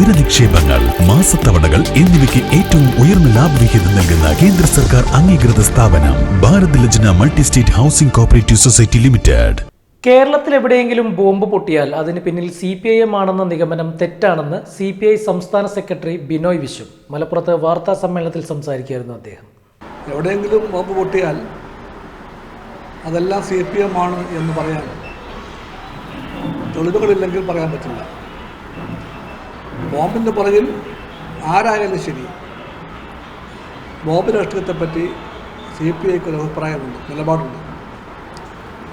സ്ഥിര നിക്ഷേപങ്ങൾ മാസത്തവണകൾ എന്നിവയ്ക്ക് ഏറ്റവും ഉയർന്ന ലാഭവിഹിതം നൽകുന്ന കേന്ദ്ര സർക്കാർ അംഗീകൃത സ്ഥാപനം Bharat Lajna multi state housing cooperative society limited. കേരളത്തിൽ എവിടെയെങ്കിലും ബോംബ് പൊട്ടിയാൽ അതിന് പിന്നിൽ സി പി ഐ എം ആണെന്ന നിഗമനം തെറ്റാണെന്ന് സി പി ഐ സംസ്ഥാന സെക്രട്ടറി ബിനോയ് വിശ്വം. മലപ്പുറത്ത് വാർത്താ സമ്മേളനത്തിൽ സംസാരിക്കുകയായിരുന്നു അദ്ദേഹം. എവിടെയെങ്കിലും ബോംബ് പൊട്ടിയാൽ അതെല്ലാം സി പി എം ആണ് എന്ന് പറയാൻ തെളിവുകളില്ലെങ്കിൽ പറയാൻ പറ്റില്ല. ബോംബിന്റെ പുറകിൽ ആരായാലും ശരി. ബോംബ് രാഷ്ട്രീയത്തെപ്പറ്റി സി പി ഐക്ക് ഒരു അഭിപ്രായമുണ്ട് നിലപാടുണ്ട്.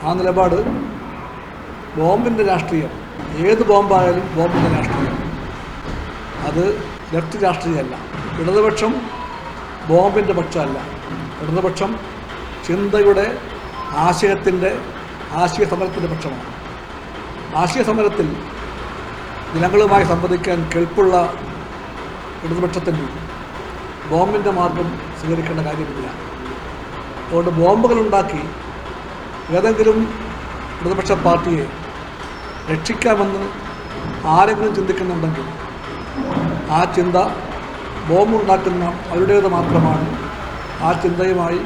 ആ നിലപാട് ബോംബിന്റെ രാഷ്ട്രീയം ഏത് ബോംബായാലും ബോംബിന്റെ രാഷ്ട്രീയം. അത് ലെഫ്റ്റ് രാഷ്ട്രീയമല്ല ഇടതുപക്ഷം ബോംബിന്റെ പക്ഷമല്ല. ഇടതുപക്ഷം ചിന്തയുടെ ആശയത്തിന്റെ ആശയ സമരത്തിന്റെ പക്ഷമാണ്. ആശയ സമരത്തിൽ ജനങ്ങളുമായി സംവദിക്കാൻ കെൽപ്പുള്ള ഇടതുപക്ഷത്തിന്റെ ബോംബിന്റെ മാർഗം സ്വീകരിക്കേണ്ട കാര്യമില്ല. അതുകൊണ്ട് ബോംബുകളുണ്ടാക്കി ഏതെങ്കിലും ഇടതുപക്ഷ പാർട്ടിയെ രക്ഷിക്കാമെന്ന് ആരെങ്കിലും ചിന്തിക്കുന്നുണ്ടെങ്കിൽ ആ ചിന്ത ബോംബുണ്ടാക്കുന്ന അവരുടേത് മാത്രമാണ്. ആ ചിന്തയുമായി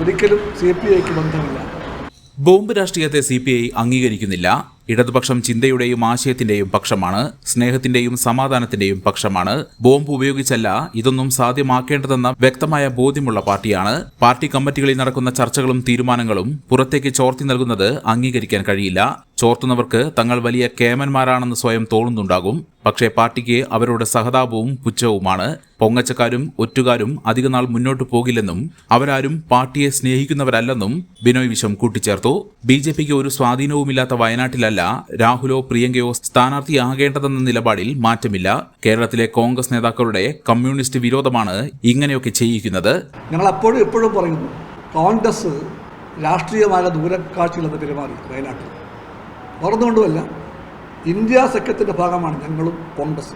ഒരിക്കലും സി പി ഐക്ക് ബന്ധമില്ല. ബോംബ് രാഷ്ട്രീയത്തെ സി പി ഐ അംഗീകരിക്കുന്നില്ല. ഇടതുപക്ഷം ചിന്തയുടെയും ആശയത്തിന്റെയും പക്ഷമാണ് സ്നേഹത്തിന്റെയും സമാധാനത്തിന്റെയും പക്ഷമാണ്. ബോംബ് ഉപയോഗിച്ചല്ല ഇതൊന്നും സാധ്യമാക്കേണ്ടതെന്ന വ്യക്തമായ ബോധ്യമുള്ള പാർട്ടിയാണ്. പാർട്ടി കമ്മിറ്റികളിൽ നടക്കുന്ന ചർച്ചകളും തീരുമാനങ്ങളും പുറത്തേക്ക് ചോർത്തി നൽകുന്നത് അംഗീകരിക്കാൻ കഴിയില്ല. ചോർത്തുന്നവർക്ക് തങ്ങൾ വലിയ കേമന്മാരാണെന്ന് സ്വയം തോന്നുന്നുണ്ടാകും. പക്ഷേ പാർട്ടിക്ക് അവരുടെ സഹതാപവും പുച്ഛവുമാണ്. പൊങ്ങച്ചക്കാരും ഒറ്റുകാരും അധികനാൾ മുന്നോട്ട് പോകില്ലെന്നും അവരാരും പാർട്ടിയെ സ്നേഹിക്കുന്നവരല്ലെന്നും ബിനോയ് വിശ്വം കൂട്ടിച്ചേർത്തു. ബി ജെ പിക്ക് ഒരു സ്വാധീനവുമില്ലാത്ത വയനാട്ടിലല്ല രാഹുലോ പ്രിയങ്കയോ സ്ഥാനാർത്ഥിയാകേണ്ടതെന്ന നിലപാടിൽ മാറ്റമില്ല. കേരളത്തിലെ കോൺഗ്രസ് നേതാക്കളുടെ കമ്മ്യൂണിസ്റ്റ് വിരോധമാണ് ഇങ്ങനെയൊക്കെ ചെയ്യിക്കുന്നത്. ഞങ്ങൾ അപ്പോഴും എപ്പോഴും പറയുന്നു കോൺഗ്രസ് രാഷ്ട്രീയമായ ദൂരക്കാഴ്ചകളെന്ന് പെരുമാറി വയനാട്ടിൽ. മറന്നുകൊണ്ടുമല്ല ഇന്ത്യ സഖ്യത്തിന്റെ ഭാഗമാണ് ഞങ്ങളും കോൺഗ്രസ്.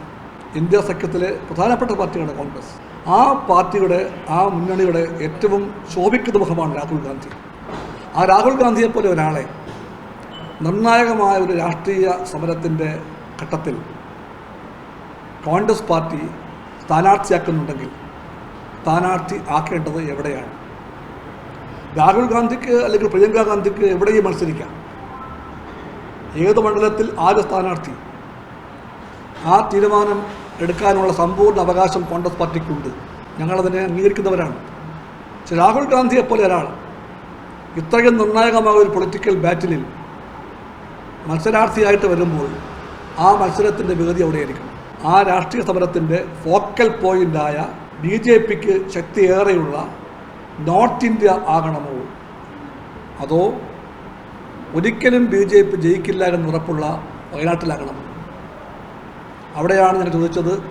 ഇന്ത്യ സഖ്യത്തിലെ പ്രധാനപ്പെട്ട പാർട്ടിയാണ് കോൺഗ്രസ്. ആ പാർട്ടിയുടെ ആ മുന്നണിയുടെ ഏറ്റവും ശോഭിക്കുന്ന മുഖമാണ് രാഹുൽ ഗാന്ധി. ആ രാഹുൽ ഗാന്ധിയെ പോലെ ഒരാളെ നിർണായകമായ ഒരു രാഷ്ട്രീയ സമരത്തിന്റെ ഘട്ടത്തിൽ കോൺഗ്രസ് പാർട്ടി സ്ഥാനാർത്ഥിയാക്കുന്നുണ്ടെങ്കിൽ സ്ഥാനാർത്ഥി ആക്കേണ്ടത് എവിടെയാണ്? രാഹുൽ ഗാന്ധിക്ക് അല്ലെങ്കിൽ പ്രിയങ്ക ഗാന്ധിക്ക് എവിടെയും മത്സരിക്കാം. ഏത് മണ്ഡലത്തിൽ ആര് സ്ഥാനാർത്ഥി? ആ തീരുമാനം എടുക്കാനുള്ള സമ്പൂർണ അവകാശം കോൺഗ്രസ് പാർട്ടിക്കുണ്ട്. ഞങ്ങളതിനെ അംഗീകരിക്കുന്നവരാണ്. പക്ഷെ രാഹുൽ ഗാന്ധിയെ പോലെ ഒരാൾ ഇത്രയും നിർണായകമായ ഒരു പൊളിറ്റിക്കൽ ബാറ്റിലിൽ മത്സരാർത്ഥിയായിട്ട് വരുമ്പോൾ ആ മത്സരത്തിന്റെ വിഗതി അവിടെയായിരിക്കും ആ രാഷ്ട്രീയ സമരത്തിന്റെ ഫോക്കൽ പോയിന്റായ ബി ജെ പിക്ക് ശക്തിയേറെയുള്ള നോർത്ത് ഇന്ത്യ ആകണമോ? അതോ ഒരിക്കലും ബി ജെ പി ജയിക്കില്ല എന്ന് ഉറപ്പുള്ള അവിടെയാണ് ഞാൻ ചോദിച്ചത്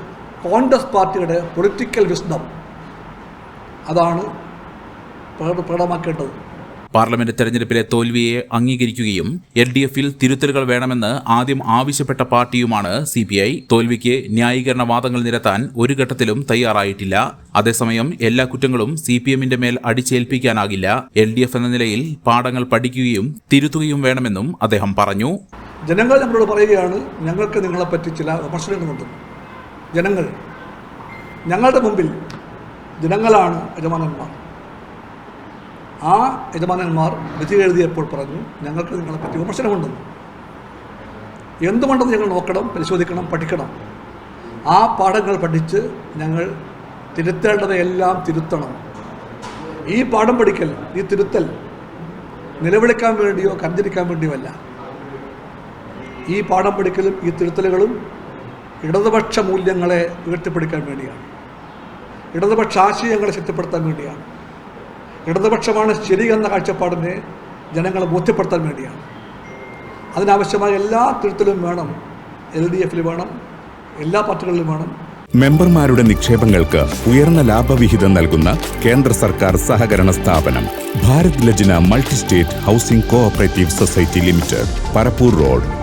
കോൺഗ്രസ് പാർട്ടിയുടെ പൊളിറ്റിക്കൽ വിസ്ഡം അതാണ് പ്രകട- പ്രകടമാക്കേണ്ടത്. പാർലമെന്റ് തെരഞ്ഞെടുപ്പിലെ തോൽവിയെ അംഗീകരിക്കുകയും എൽ ഡി എഫിൽ തിരുത്തലുകൾ വേണമെന്ന് ആദ്യം ആവശ്യപ്പെട്ട പാർട്ടിയുമാണ് സി പി ഐ. തോൽവിക്ക് ന്യായീകരണ വാദങ്ങൾ നിരത്താൻ ഒരു ഘട്ടത്തിലും തയ്യാറായിട്ടില്ല. അതേസമയം എല്ലാ കുറ്റങ്ങളും സി പി എമ്മിന്റെ മേൽ അടിച്ചേൽപ്പിക്കാനാകില്ല. എൽ ഡി എഫ് എന്ന നിലയിൽ പാഠങ്ങൾ പഠിക്കുകയും തിരുത്തുകയും വേണമെന്നും അദ്ദേഹം പറഞ്ഞു. ജനങ്ങൾ നമ്മളോട് പറയുകയാണ് ഞങ്ങൾക്ക് നിങ്ങളെപ്പറ്റി ചില വിമർശനങ്ങളുണ്ട്. ജനങ്ങൾ ഞങ്ങളുടെ മുമ്പിൽ ജനങ്ങളാണ് യജമാനന്മാർ. ആ യജമാനന്മാർ വിധി എഴുതിയപ്പോൾ പറഞ്ഞു ഞങ്ങൾക്ക് നിങ്ങളെപ്പറ്റി വിമർശനമുണ്ടെന്ന് എന്തുകൊണ്ടെന്ന് ഞങ്ങൾ നോക്കണം പരിശോധിക്കണം പഠിക്കണം. ആ പാഠങ്ങൾ പഠിച്ച് ഞങ്ങൾ തിരുത്തേണ്ടതെല്ലാം തിരുത്തണം. ഈ പാഠം പഠിക്കൽ ഈ തിരുത്തൽ നിലവിളിക്കാൻ വേണ്ടിയോ കരഞ്ഞിരിക്കാൻ വേണ്ടിയോ അല്ല. ഈ പാഠം പഠിക്കലും ഈ തിരുത്തലുകളും ഇടതുപക്ഷ മൂല്യങ്ങളെ ഉയർത്തിപ്പിടിക്കാൻ വേണ്ടിയാണ്. ഇടതുപക്ഷ ആശയങ്ങളെ ശക്തിപ്പെടുത്താൻ വേണ്ടിയാണ്. ഇടതുപക്ഷമാണ് ശരി എന്ന കാഴ്ചപ്പാടിനെ ജനങ്ങളെ ബോധ്യപ്പെടുത്താൻ വേണ്ടിയാണ്. അതിനാവശ്യമായ എല്ലാ തിരുത്തലും വേണം. എൽ ഡി എഫിൽ വേണം. എല്ലാ പാർട്ടികളിലും വേണം. മെമ്പർമാരുടെ നിക്ഷേപങ്ങൾക്ക് ഉയർന്ന ലാഭവിഹിതം നൽകുന്ന കേന്ദ്ര സർക്കാർ സഹകരണ സ്ഥാപനം Bharat Lajna multi state housing cooperative society limited Parappur road.